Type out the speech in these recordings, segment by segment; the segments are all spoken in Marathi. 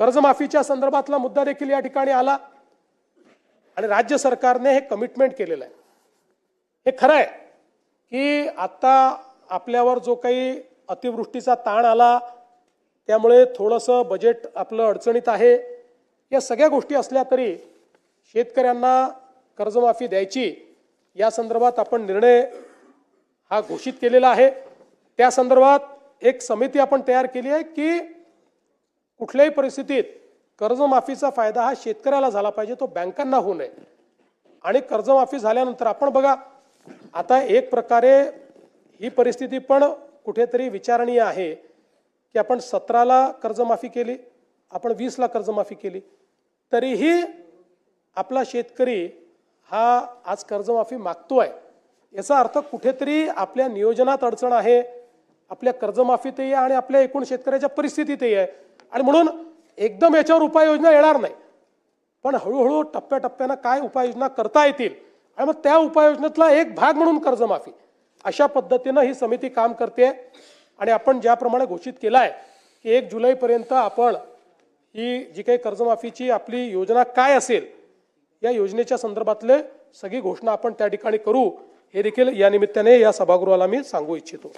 कर्जमाफीच्या संदर्भातला मुद्दा देखील या ठिकाणी आला. आणि राज्य सरकारने हे कमिटमेंट केलेलं आहे. हे खरं आहे की आता आपल्यावर जो काही अतिवृष्टीचा ताण आला त्यामुळे थोडंसं बजेट आपलं अडचणीत आहे. या सगळ्या गोष्टी असल्या तरी शेतकऱ्यांना कर्जमाफी द्यायची या संदर्भात आपण निर्णय हा घोषित केलेला आहे. त्या संदर्भात एक समिती आपण तयार केली आहे की कुठल्याही परिस्थितीत कर्जमाफीचा फायदा हा शेतकऱ्याला झाला पाहिजे तो बँकांना होऊ नये. आणि कर्जमाफी झाल्यानंतर आपण बघा आता एक प्रकारे ही परिस्थिती पण कुठेतरी विचारणीय आहे की आपण सतराला कर्जमाफी केली आपण वीसला कर्जमाफी केली तरीही आपला शेतकरी हा आज कर्जमाफी मागतो आहे याचा अर्थ कुठेतरी आपल्या नियोजनात अडचण आहे आपल्या कर्जमाफीतही आहे आणि आपल्या एकूण शेतकऱ्याच्या परिस्थितीतही आहे. आणि म्हणून एकदम याच्यावर उपाययोजना येणार नाही. पण हळूहळू टप्प्याटप्प्यानं काय उपाययोजना करता येतील आणि मग त्या उपाययोजनेतला एक भाग म्हणून कर्जमाफी. अशा पद्धतीनं ही समिती काम करते आणि आपण ज्याप्रमाणे घोषित केलं आहे की एक जुलैपर्यंत आपण ही जी काही कर्जमाफीची आपली योजना काय असेल या योजनेच्या संदर्भातले सगळी घोषणा आपण त्या ठिकाणी करू. हे देखील या निमित्ताने या सभागृहाला मी सांगू इच्छितो.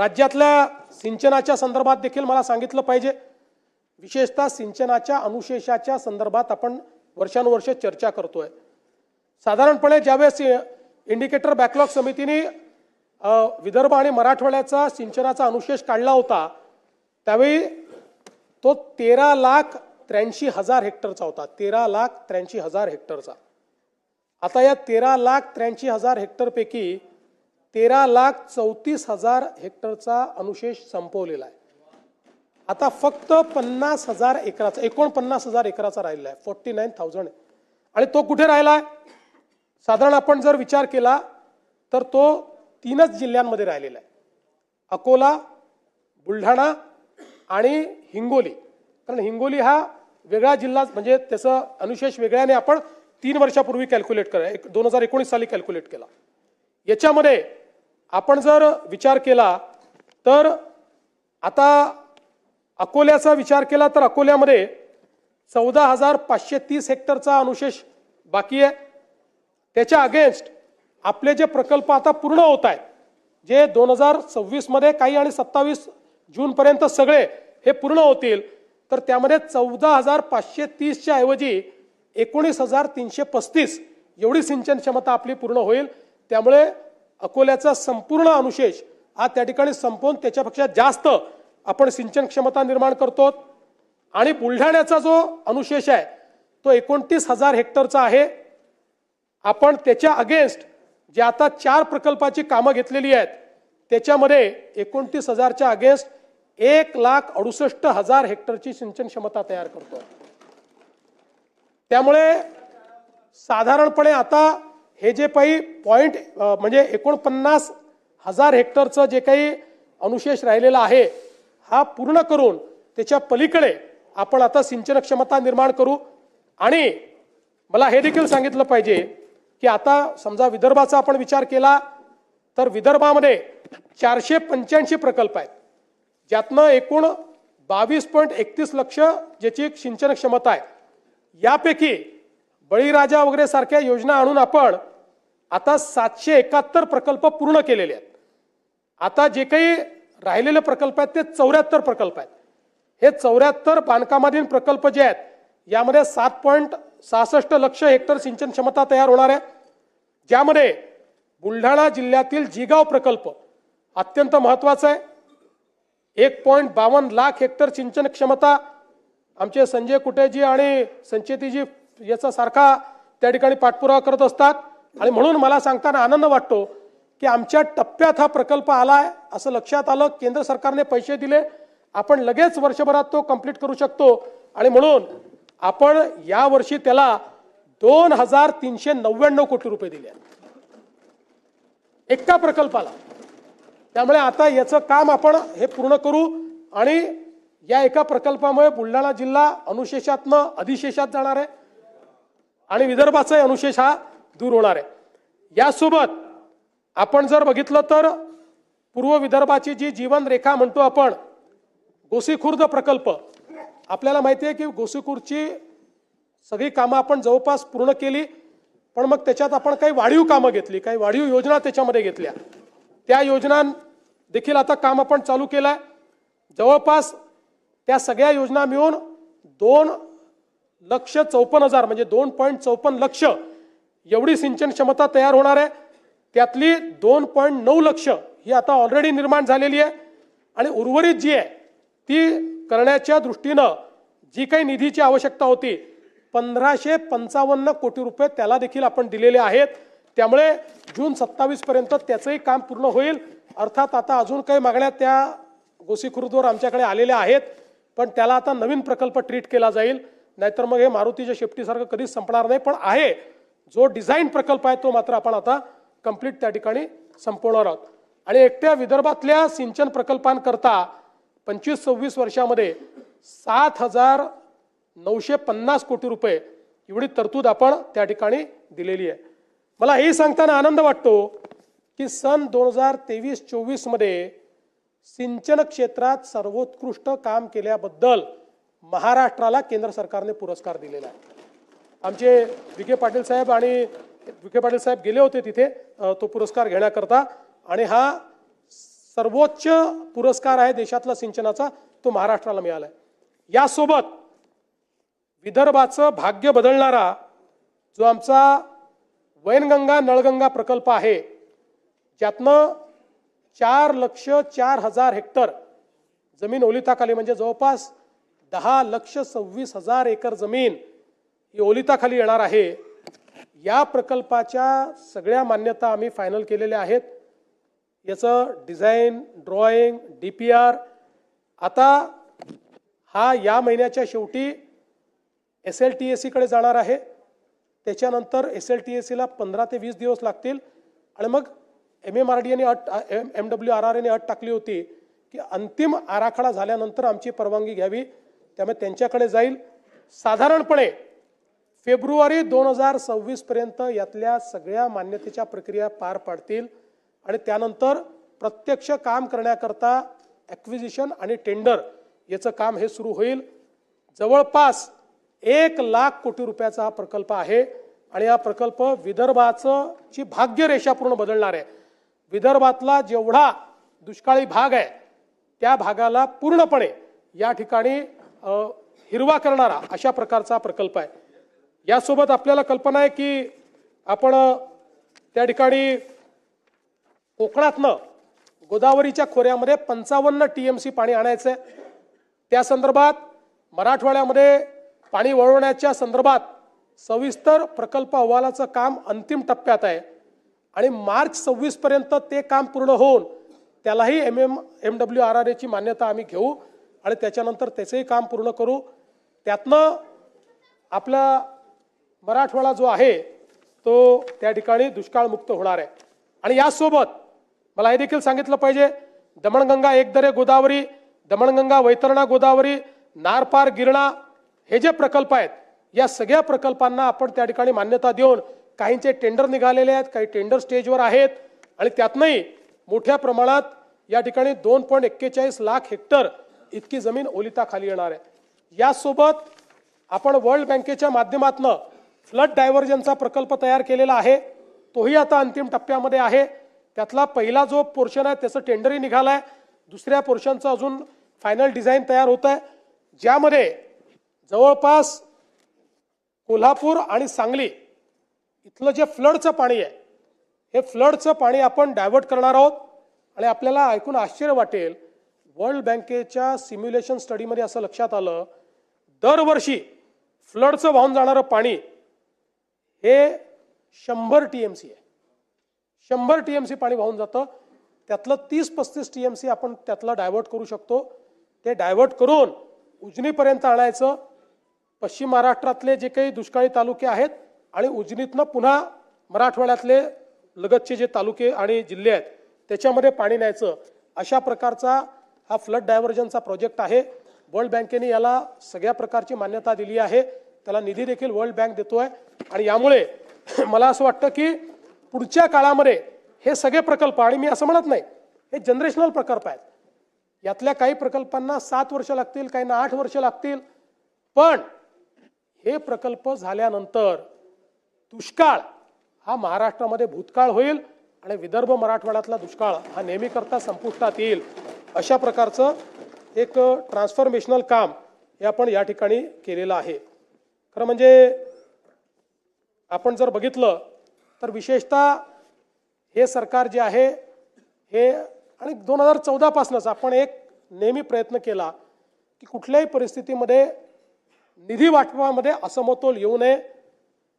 राज्यातल्या सिंचनाच्या संदर्भात देखील मला सांगितलं पाहिजे. विशेषतः सिंचनाच्या अनुशेषाच्या संदर्भात आपण वर्षानुवर्ष चर्चा करतोय. साधारणपणे ज्यावेळेस इंडिकेटर बॅकलॉग समितीने विदर्भ आणि मराठवाड्याचा सिंचनाचा अनुशेष काढला होता त्यावेळी तो तेरा लाख त्र्याऐंशी हजार हेक्टरचा होता. तेरा लाख त्र्याऐंशी हजार हेक्टरचा. आता या तेरा लाख त्र्याऐंशी हजार हेक्टरपैकी तेरा लाख चौतीस हजार हेक्टरचा अनुशेष संपवलेला आहे. आता फक्त पन्नास हजार एकराचा एकोणपन्नास हजार एकराचा राहिलेला आहे. फोर्टी नाईन थाउजंड आणि तो कुठे राहिला आहे? साधारण आपण जर विचार केला तर तो तीनच जिल्ह्यांमध्ये राहिलेला आहे. अकोला बुलढाणा आणि हिंगोली. कारण हिंगोली हा वेगळा जिल्हा म्हणजे त्याचं अनुशेष वेगळ्याने आपण तीन वर्षापूर्वी कॅल्क्युलेट करा एक दोन हजार एकोणीस साली कॅल्क्युलेट केला. याच्यामध्ये आपण जर विचार केला तर आता अकोल्याचा विचार केला तर अकोल्यामध्ये चौदा हजार पाचशे तीस हेक्टरचा अनुशेष बाकी आहे. त्याच्या अगेन्स्ट आपले जे प्रकल्प आता पूर्ण होत आहेत जे दोन हजार सव्वीसमध्ये काही आणि सत्तावीस जूनपर्यंत सगळे हे पूर्ण होतील तर त्यामध्ये चौदा हजार पाचशे तीसच्या ऐवजी एकोणीस हजार तीनशे पस्तीस एवढी सिंचन क्षमता आपली पूर्ण होईल. त्यामुळे अकोल्याचा संपूर्ण अनुशेष हा त्या ठिकाणी संपवून त्याच्यापेक्षा जास्त आपण सिंचन क्षमता निर्माण करतो. आणि बुलढाण्याचा जो अनुशेष आहे तो एकोणतीस हजार हेक्टरचा आहे. आपण त्याच्या अगेन्स्ट जे आता चार प्रकल्पाची कामं घेतलेली आहेत त्याच्यामध्ये एकोणतीस हजारच्या अगेन्स्ट एक लाख अडुसष्ट हजार हेक्टरची सिंचन क्षमता तयार करतो. त्यामुळे साधारणपणे आता हे जे काही पॉईंट म्हणजे एकोणपन्नास हजार हेक्टरचं जे काही अनुशेष राहिलेला आहे हा पूर्ण करून त्याच्या पलीकडे आपण आता सिंचन क्षमता निर्माण करू. आणि मला हे देखील सांगितलं पाहिजे की आता समजा विदर्भाचा आपण विचार केला तर विदर्भामध्ये चारशे पंच्याऐंशी प्रकल्प आहेत. ज्यातनं एकूण बावीस पॉईंट एकतीस लक्ष ज्याची एक सिंचन क्षमता आहे. यापैकी बळीराजा वगैरे सारख्या योजना आणून आपण आता सातशे एकाहत्तर प्रकल्प पूर्ण केलेले आहेत. आता जे काही राहिलेले प्रकल्प आहेत ते चौऱ्याहत्तर प्रकल्प आहेत. हे चौऱ्याहत्तर बांधकामाधीन प्रकल्प जे आहेत यामध्ये सात पॉईंट सहासष्ट लक्ष हेक्टर सिंचन क्षमता तयार होणार आहे. ज्यामध्ये बुलढाणा जिल्ह्यातील जिगाव प्रकल्प अत्यंत महत्त्वाचा आहे. एक पॉईंट बावन्न लाख हेक्टर सिंचन क्षमता आमचे संजय कुटेजी आणि संचेतीजी याचा सारखा त्या ठिकाणी पाठपुरावा करत असतात. आणि म्हणून मला सांगताना आनंद वाटतो की आमच्या टप्प्यात हा प्रकल्प आलाय असं लक्षात आलं केंद्र सरकारने पैसे दिले आपण लगेच वर्षभरात तो कंप्लीट करू शकतो. आणि म्हणून आपण या वर्षी त्याला दोन हजार तीनशे नव्याण्णव कोटी रुपये दिले एका प्रकल्पाला त्यामुळे आता याचं काम आपण हे पूर्ण करू आणि या एका प्रकल्पामुळे बुलढाणा जिल्हा अनुशेषातनं अधिशेषात जाणार आहे. आणि विदर्भाचाही अनुशेष हा दूर होणार आहे. यासोबत आपण जर बघितलं तर पूर्व विदर्भाची जी जीवनरेखा म्हणतो आपण गोसीखुर्द प्रकल्प आपल्याला माहिती आहे की गोसीखुर्दची सगळी कामं आपण जवळपास पूर्ण केली पण मग त्याच्यात आपण काही वाढीव कामं घेतली काही वाढीव योजना त्याच्यामध्ये घेतल्या. त्या योजना देखील आता काम आपण चालू केलं आहे जवळपास त्या सगळ्या योजना मिळून दोन लक्ष चौपन्न हजार म्हणजे दोन पॉईंट चौपन्न लक्ष एवढी सिंचन क्षमता तयार होणार आहे. त्यातली दोन पॉईंट नऊ लक्ष ही आता ऑलरेडी निर्माण झालेली आहे. आणि उर्वरित जी आहे ती करण्याच्या दृष्टीनं जी काही निधीची आवश्यकता होती पंधराशे पंचावन्न कोटी रुपये त्याला देखील आपण दिलेले आहेत. त्यामुळे जून सत्तावीस पर्यंत त्याचंही काम पूर्ण होईल. अर्थात आता अजून काही मागण्या त्या गोसीखुर्दवर आमच्याकडे आलेल्या आहेत. पण त्याला आता नवीन प्रकल्प ट्रीट केला जाईल. नाहीतर मग हे मारुतीच्या शेपटीसारखं कधीच संपणार नाही पण आहे. जो डिझाईन प्रकल्प आहे तो मात्र आपण आता कंप्लीट त्या ठिकाणी संपवणार आहोत. आणि एकट्या विदर्भातल्या सिंचन प्रकल्पांकरता पंचवीस सव्वीस वर्षामध्ये सात हजार नऊशे पन्नास कोटी रुपये एवढी तरतूद आपण त्या ठिकाणी दिलेली आहे. मला हे सांगताना आनंद वाटतो की सन दोन हजार तेवीस चोवीसमध्ये सिंचन क्षेत्रात सर्वोत्कृष्ट काम केल्याबद्दल महाराष्ट्राला केंद्र सरकारने पुरस्कार दिलेला आहे. आमचे विखे पाटील साहेब आणि विखे पाटील साहेब गेले होते तिथे तो पुरस्कार घेण्याकरता. आणि हा सर्वोच्च पुरस्कार आहे देशातला सिंचनाचा तो महाराष्ट्राला मिळाला आहे. यासोबत विदर्भाचं भाग्य बदलणारा जो आमचा वैनगंगा नळगंगा प्रकल्प आहे ज्यातनं चार लक्ष चार हजार हेक्टर जमीन ओलिताखाली म्हणजे जवळपास दहा लक्ष सव्वीस हजार एकर जमीन ही ओलिताखाली येणार आहे. या प्रकल्पाच्या सगळ्या मान्यता आम्ही फायनल केलेल्या आहेत. याचं design drawing D P R आता हा या महिन्याच्या शेवटी एस एल टी एस सीकडे जाणार आहे. त्याच्यानंतर एस एल टी एस सीला पंधरा ते वीस दिवस लागतील. आणि मग एम एम आर डी एने अट M M W R R एने अट टाकली होती की अंतिम आराखडा झाल्यानंतर आमची परवानगी घ्यावी. त्यामुळे त्यांच्याकडे जाईल. साधारणपणे फेब्रुवारी दोन हजार सव्वीसपर्यंत यातल्या सगळ्या मान्यतेच्या प्रक्रिया पार पाडतील आणि त्यानंतर प्रत्यक्ष काम करण्याकरता ॲक्विजिशन आणि टेंडर याचं काम हे सुरू होईल. जवळपास एक लाख कोटी रुपयाचा हा प्रकल्प आहे आणि हा प्रकल्प विदर्भाचं ची भाग्यरेषा पूर्ण बदलणार आहे. विदर्भातला जेवढा दुष्काळी भाग आहे त्या भागाला पूर्णपणे या ठिकाणी हिरवा करणारा अशा प्रकारचा प्रकल्प आहे. यासोबत आपल्याला कल्पना आहे की आपण त्या ठिकाणी कोकणातनं गोदावरीच्या खोऱ्यामध्ये पंचावन्न टी एम सी पाणी आणायचं आहे त्या संदर्भात मराठवाड्यामध्ये पाणी वळवण्याच्या संदर्भात सविस्तर प्रकल्प अहवालाचं काम अंतिम टप्प्यात आहे आणि मार्च सव्वीसपर्यंत ते काम पूर्ण होऊन त्यालाही M M M W R R एची मान्यता आम्ही घेऊ आणि त्याच्यानंतर त्याचंही काम पूर्ण करू. त्यातनं आपल्या मराठवाडा जो आहे तो त्या ठिकाणी दुष्काळमुक्त होणार आहे. आणि यासोबत मला हे देखील सांगितलं पाहिजे दमणगंगा एकदरे गोदावरी दमणगंगा वैतरणा गोदावरी नारपार गिरणा हे जे प्रकल्प आहेत या सगळ्या प्रकल्पांना आपण त्या ठिकाणी मान्यता देऊन काहींचे टेंडर निघालेले आहेत काही टेंडर स्टेजवर आहेत आणि त्यातनंही मोठ्या प्रमाणात या ठिकाणी दोन पॉईंट एक्केचाळीस लाख हेक्टर इतकी जमीन ओलिताखाली येणार आहे. यासोबत आपण वर्ल्ड बँकेच्या माध्यमातनं फ्लड डायव्हर्जनचा प्रकल्प तयार केलेला आहे. तोही आता अंतिम टप्प्यामध्ये आहे. त्यातला पहिला जो पोर्शन आहे त्याचं टेंडरही निघालं आहे दुसऱ्या पोर्शनचं अजून फायनल डिझाईन तयार होत आहे ज्यामध्ये जवळपास कोल्हापूर आणि सांगली इथलं जे फ्लडचं पाणी आहे हे फ्लडचं पाणी आपण डायव्हर्ट करणार आहोत. आणि आपल्याला ऐकून आश्चर्य वाटेल वर्ल्ड बँकेच्या सिम्युलेशन स्टडीमध्ये असं लक्षात आलं दरवर्षी फ्लडचं वाहून जाणारं पाणी हे शंभर टी एम सी आहे. शंभर टी एम सी पाणी वाहून जातं. त्यातलं तीस पस्तीस टी एम सी आपण त्यातलं डायव्हर्ट करू शकतो. ते डायव्हर्ट करून उजनीपर्यंत आणायचं. पश्चिम महाराष्ट्रातले जे काही दुष्काळी तालुके आहेत आणि उजनीतनं पुन्हा मराठवाड्यातले लगतचे जे तालुके आणि जिल्हे आहेत त्याच्यामध्ये पाणी न्यायचं. अशा प्रकारचा हा फ्लड डायव्हर्जनचा प्रोजेक्ट आहे. वर्ल्ड बँकेने याला सगळ्या प्रकारची मान्यता दिली आहे. त्याला निधी देखील वर्ल्ड बँक देतोय. आणि यामुळे मला असं वाटतं की पुढच्या काळामध्ये हे सगळे प्रकल्प आणि मी असं म्हणत नाही हे जनरेशनल प्रकल्प आहेत. यातल्या काही प्रकल्पांना सात वर्ष लागतील काहींना आठ वर्ष लागतील. पण हे प्रकल्प झाल्यानंतर दुष्काळ हा महाराष्ट्रामध्ये भूतकाळ होईल आणि विदर्भ मराठवाड्यातला दुष्काळ हा नेहमीकरता संपुष्टात येईल. अशा प्रकारचं एक ट्रान्सफॉर्मेशनल काम हे आपण या ठिकाणी केलेलं आहे. खरं म्हणजे आपण जर बघितलं तर विशेषतः हे सरकार जे आहे हे आणि दोन हजार चौदापासूनच आपण एक नेहमी प्रयत्न केला की कुठल्याही परिस्थितीमध्ये निधी वाटपामध्ये असमतोल येऊ नये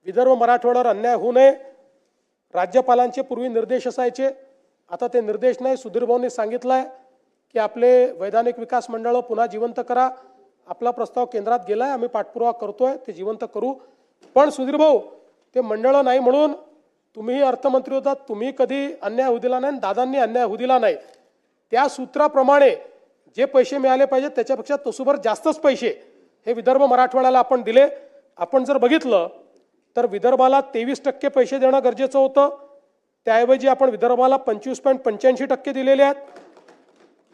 विदर्भ मराठवाड्यावर अन्याय होऊ नये राज्यपालांचे पूर्वी निर्देश असायचे आता ते निर्देश नाही. सुधीर भाऊंनी सांगितलं आहे की आपले वैधानिक विकास मंडळं पुन्हा जिवंत करा. आपला प्रस्ताव केंद्रात गेला आहे आम्ही पाठपुरावा करतोय ते जिवंत करू. पण सुधीर भाऊ ते मंडळं नाही म्हणून तुम्हीही अर्थमंत्री होता तुम्ही कधी अन्याय होऊ दिला नाही आणि दादांनी अन्याय होऊ दिला नाही. त्या सूत्राप्रमाणे जे पैसे मिळाले पाहिजेत त्याच्यापेक्षा तसुभर जास्तच पैसे हे विदर्भ मराठवाड्याला आपण दिले. आपण जर बघितलं तर विदर्भाला तेवीस टक्के पैसे देणं गरजेचं होतं. त्याऐवजी आपण विदर्भाला पंचवीस पॉईंट पंच्याऐंशी टक्के दिलेले आहेत.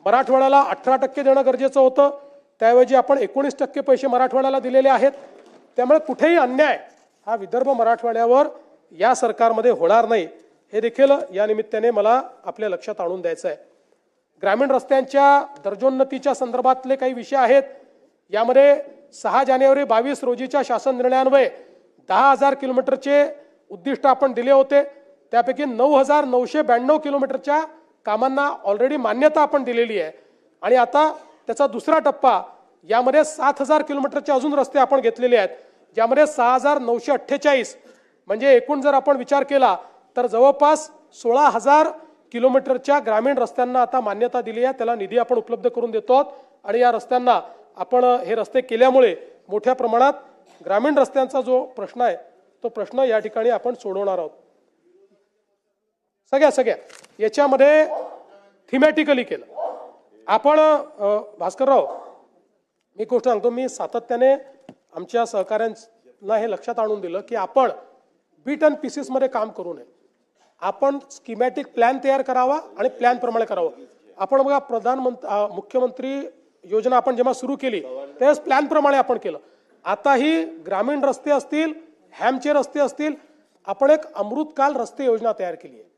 मराठवाड्याला अठरा टक्के देणं गरजेचं होतं. त्याऐवजी आपण एकोणीस टक्के पैसे मराठवाड्याला दिलेले आहेत. त्यामुळे कुठेही अन्याय हा विदर्भ मराठवाड्यावर या सरकारमध्ये होणार नाही. हे देखील या निमित्ताने मला आपल्या लक्षात आणून द्यायचं आहे ग्रामीण रस्त्यांच्या दर्जोन्नतीच्या संदर्भातले काही विषय आहेत. यामध्ये सहा जानेवारी बावीस रोजीच्या शासन निर्णयान्वये दहा हजार किलोमीटरचे उद्दिष्ट आपण दिले होते. त्यापैकी नऊ हजार नऊशे ब्याण्णव किलोमीटरच्या कामांना ऑलरेडी मान्यता आपण दिलेली आहे. आणि आता त्याचा दुसरा टप्पा यामध्ये सात हजार किलोमीटरचे अजून रस्ते आपण घेतलेले आहेत ज्यामध्ये सहा हजार नऊशे अठ्ठेचाळीस. म्हणजे एकूण जर आपण विचार केला तर जवळपास सोळा हजार किलोमीटरच्या ग्रामीण रस्त्यांना आता मान्यता दिली आहे त्याला निधी आपण उपलब्ध करून देतो आहोत. आणि या रस्त्यांना आपण हे रस्ते केल्यामुळे मोठ्या प्रमाणात ग्रामीण रस्त्यांचा जो प्रश्न आहे तो प्रश्न या ठिकाणी आपण सोडवणार आहोत. सगळ्या सगळ्या याच्यामध्ये थिमॅटिकली केलं. आपण भास्करराव मी गोष्ट सांगतो मी सातत्याने आमच्या सहकाऱ्यांना हे लक्षात आणून दिलं की आपण बीट अँड पीसीसमध्ये काम करू नये. आपण स्कीमॅटिक प्लॅन तयार करावा आणि प्लॅनप्रमाणे करावं. आपण बघा प्रधानमंत्री मुख्यमंत्री योजना आपण जेव्हा सुरू केली त्यावेळेस प्लॅनप्रमाणे आपण केलं. आताही ग्रामीण रस्ते असतील हॅमचे रस्ते असतील आपण एक अमृतकाल रस्ते योजना तयार केली आहे.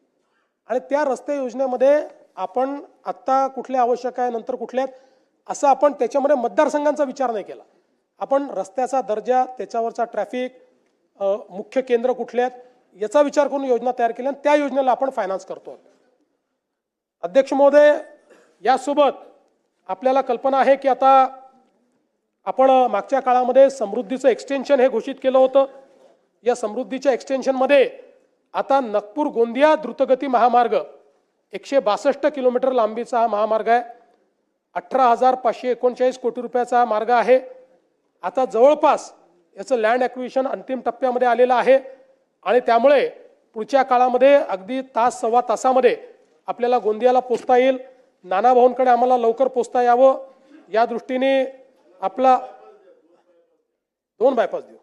आणि त्या रस्ते योजनेमध्ये आपण आत्ता कुठले आवश्यक आहे नंतर कुठले आहेत असं आपण त्याच्यामध्ये मतदारसंघांचा विचार नाही केला. आपण रस्त्याचा दर्जा त्याच्यावरचा ट्रॅफिक मुख्य केंद्र कुठले आहेत याचा विचार करून योजना तयार केल्या आणि त्या योजनेला आपण फायनान्स करतो. अध्यक्ष महोदय यासोबत आपल्याला कल्पना आहे की आता आपण मागच्या काळामध्ये समृद्धीचं एक्सटेन्शन हे घोषित केलं होतं. या समृद्धीच्या एक्सटेन्शनमध्ये आता नागपूर गोंदिया द्रुतगती महामार्ग एकशे बासष्ट किलोमीटर लांबीचा हा महामार्ग आहे. अठरा हजार पाचशे एकोणचाळीस कोटी रुपयाचा हा मार्ग आहे. आता जवळपास याचं लँड ॲक्विशन अंतिम टप्प्यामध्ये आलेलं आहे. आणि त्यामुळे पुढच्या काळामध्ये अगदी तास सव्वा तासामध्ये आपल्याला गोंदियाला पोचता येईल. नानाभाऊंकडे आम्हाला लवकर पोचता यावं. या दृष्टीने आपला दोन बायपास देऊ.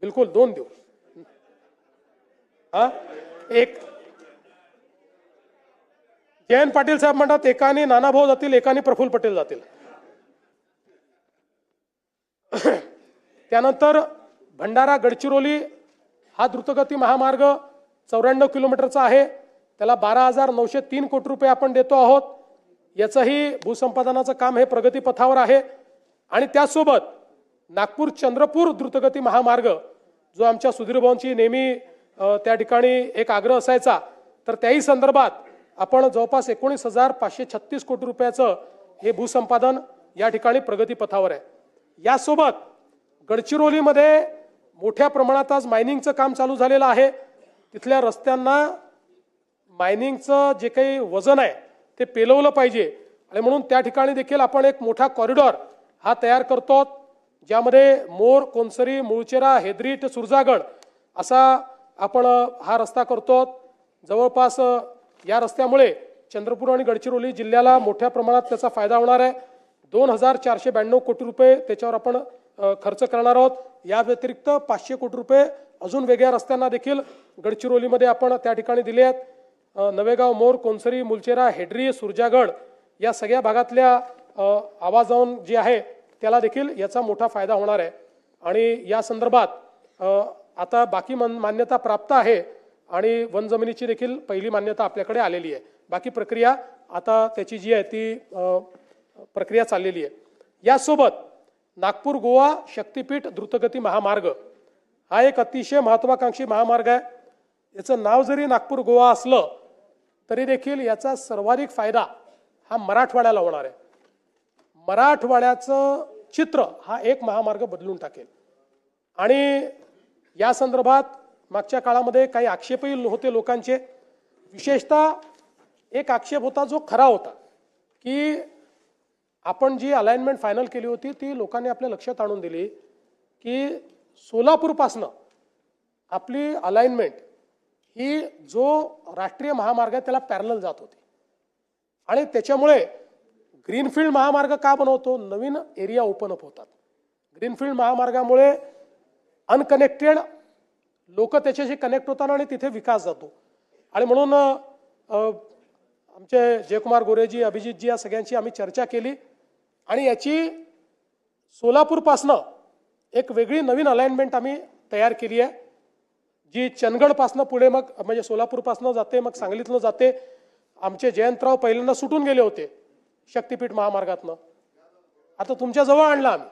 बिलकुल दोन देऊ. हा? एक एन पाटील साहेब म्हणतात एकाने नानाभाऊ जातील एकाने प्रफुल्ल पटेल जातील. त्यानंतर भंडारा गडचिरोली हा द्रुतगती महामार्ग चौऱ्याण्णव किलोमीटरचा आहे. त्याला बारा हजार नऊशे तीन कोटी रुपये आपण देतो आहोत. याचंही भूसंपादनाचं काम हे प्रगतीपथावर आहे. आणि त्यासोबत नागपूर चंद्रपूर द्रुतगती महामार्ग जो आमच्या सुधीरभाऊंची नेहमी त्या ठिकाणी एक आग्रह असायचा तर त्याही संदर्भात आपण जवळपास एकोणीस हजार पाचशे छत्तीस कोटी रुपयाचं हे भूसंपादन या ठिकाणी प्रगतीपथावर आहे. यासोबत गडचिरोलीमध्ये मोठ्या प्रमाणात आज मायनिंगचं काम चालू झालेलं आहे. तिथल्या रस्त्यांना मायनिंगचं जे काही वजन आहे ते पेलवलं पाहिजे. आणि म्हणून त्या ठिकाणी देखील आपण एक मोठा कॉरिडॉर हा तयार करतो. ज्यामध्ये मोर कोनसरी मुळचेरा हेद्रीट सुरजागड असा आपण हा रस्ता करतो. जवळपास या रस्त्यामुळे चंद्रपूर आणि गडचिरोली जिल्ह्याला मोठ्या प्रमाणात त्याचा फायदा होणार आहे. दोन हजार चारशे ब्याण्णव कोटी रुपये त्याच्यावर आपण खर्च करणार आहोत. या व्यतिरिक्त पाचशे कोटी रुपये अजून वेगळ्या रस्त्यांना देखील गडचिरोलीमध्ये आपण त्या ठिकाणी दिले आहेत. नवेगाव मोर कोनसरी मुलचेरा हेड्री सुरजागड या सगळ्या भागातल्या अ, आवाजावून जे आहे त्याला देखील याचा मोठा फायदा होणार आहे. आणि या संदर्भात आता बाकी मन मान्यता प्राप्त आहे आणि वन जमिनीची देखील पहिली मान्यता आपल्याकडे आलेली आहे. बाकी प्रक्रिया आता त्याची जी आहे ती प्रक्रिया चाललेली आहे. यासोबत नागपूर गोवा शक्तीपीठ द्रुतगती महामार्ग हा एक अतिशय महत्वाकांक्षी महामार्ग आहे. याचं नाव जरी नागपूर गोवा असलं तरी देखील याचा सर्वाधिक फायदा हा मराठवाड्याला होणार आहे. मराठवाड्याचं चित्र हा एक महामार्ग बदलून टाकेल. आणि या संदर्भात मागच्या काळामध्ये काही आक्षेपही होते लोकांचे. विशेषतः एक आक्षेप होता जो खरा होता की आपण जी अलाइनमेंट फायनल केली होती ती लोकांनी आपल्या लक्षात आणून दिली की सोलापूरपासनं आपली अलाइनमेंट ही जो राष्ट्रीय महामार्ग आहे त्याला पॅरल जात होती. आणि त्याच्यामुळे ग्रीनफील्ड महामार्ग का बनवतो? नवीन एरिया ओपन अप होतात. ग्रीनफील्ड महामार्गामुळे अनकनेक्टेड लोक त्याच्याशी कनेक्ट होतात आणि तिथे विकास जातो. आणि म्हणून आमचे जयकुमार गोरेजी अभिजितजी या सगळ्यांची आम्ही चर्चा केली. आणि याची सोलापूरपासनं एक वेगळी नवीन अलाइनमेंट आम्ही तयार केली आहे. जी चंदगडपासनं पुढे मग म्हणजे सोलापूरपासनं जाते मग सांगलीतनं जाते. आमचे जयंतराव पहिल्यांदा सुटून गेले होते शक्तिपीठ महामार्गातनं. आता तुमच्याजवळ आणला आम्ही.